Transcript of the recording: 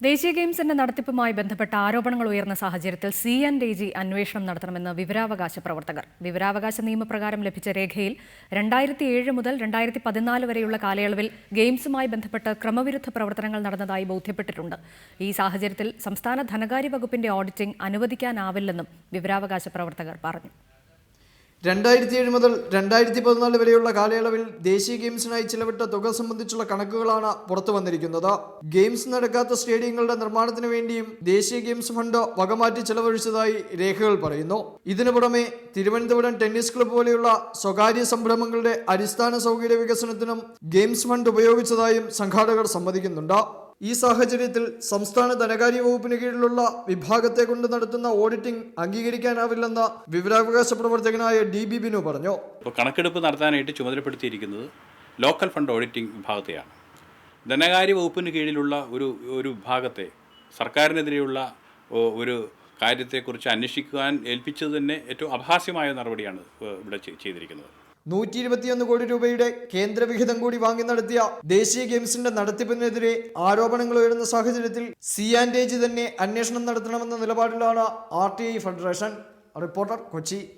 ദേശീയ ഗെയിംസിന്റെ നടത്തിപ്പുമായി ബന്ധപ്പെട്ട ആരോപണങ്ങൾ ഉയർന്ന സാഹചര്യത്തിൽ സി എൻ ഡി ജി അന്വേഷണം നടത്തണമെന്ന് വിവരാവകാശ പ്രവർത്തകർ. വിവരാവകാശ നിയമപ്രകാരം ലഭിച്ച രേഖയിൽ രണ്ടായിരത്തി ഏഴ് മുതൽ രണ്ടായിരത്തി പതിനാല് വരെയുള്ള കാലയളവിൽ ഗെയിംസുമായി ബന്ധപ്പെട്ട് ക്രമവിരുദ്ധ പ്രവർത്തനങ്ങൾ നടന്നതായി ബോധ്യപ്പെട്ടിട്ടുണ്ട്. ഈ സാഹചര്യത്തിൽ സംസ്ഥാന ധനകാര്യ വകുപ്പിന്റെ ഓഡിറ്റിംഗ് അനുവദിക്കാനാവില്ലെന്നും വിവരാവകാശ പ്രവർത്തകർ പറഞ്ഞു. രണ്ടായിരത്തി ഏഴ് മുതൽ രണ്ടായിരത്തി പതിനാല് വരെയുള്ള കാലയളവിൽ ദേശീയ ഗെയിംസിനായി ചിലവിട്ട തുക സംബന്ധിച്ചുള്ള കണക്കുകളാണ് പുറത്തു വന്നിരിക്കുന്നത്. ഗെയിംസ് നടക്കാത്ത സ്റ്റേഡിയങ്ങളുടെ നിർമ്മാണത്തിന് വേണ്ടിയും ദേശീയ ഗെയിംസ് ഫണ്ട് വകമാറ്റി ചെലവഴിച്ചതായി രേഖകൾ പറയുന്നു. ഇതിനു പുറമെ തിരുവനന്തപുരം ടെന്നീസ് ക്ലബ്ബ് പോലെയുള്ള സ്വകാര്യ സംരംഭങ്ങളുടെ അടിസ്ഥാന സൗകര്യ വികസനത്തിനും ഗെയിംസ് ഫണ്ട് ഉപയോഗിച്ചതായും സംഘാടകർ സമ്മതിക്കുന്നുണ്ട്. ഈ സാഹചര്യത്തിൽ സംസ്ഥാന ധനകാര്യ വകുപ്പിന് കീഴിലുള്ള വിഭാഗത്തെ കൊണ്ട് നടത്തുന്ന ഓഡിറ്റിംഗ് അംഗീകരിക്കാനാവില്ലെന്ന് വിവരാവകാശ പ്രവർത്തകനായ ഡി ബി ബിനു പറഞ്ഞു. ഇപ്പോൾ കണക്കെടുപ്പ് നടത്താനായിട്ട് ചുമതലപ്പെടുത്തിയിരിക്കുന്നത് ലോക്കൽ ഫണ്ട് ഓഡിറ്റിംഗ് വിഭാഗത്തെയാണ്. ധനകാര്യ വകുപ്പിന് കീഴിലുള്ള ഒരു ഒരു വിഭാഗത്തെ സർക്കാരിനെതിരെയുള്ള ഒരു കാര്യത്തെക്കുറിച്ച് അന്വേഷിക്കുവാൻ ഏൽപ്പിച്ചത് തന്നെ ഏറ്റവും അപഹാസ്യമായ നടപടിയാണ് ഇവിടെ ചെയ്തിരിക്കുന്നത്. നൂറ്റി ഇരുപത്തിയൊന്ന് കോടി രൂപയുടെ കേന്ദ്ര വിഹിതം കൂടി വാങ്ങി നടത്തിയ ദേശീയ ഗെയിംസിന്റെ നടത്തിപ്പിനെതിരെ ആരോപണങ്ങൾ ഉയരുന്ന സാഹചര്യത്തിൽ സി ആൻഡ് ഏജ് തന്നെ അന്വേഷണം നടത്തണമെന്ന നിലപാടിലാണ് R T I federation. Reporter Kochi.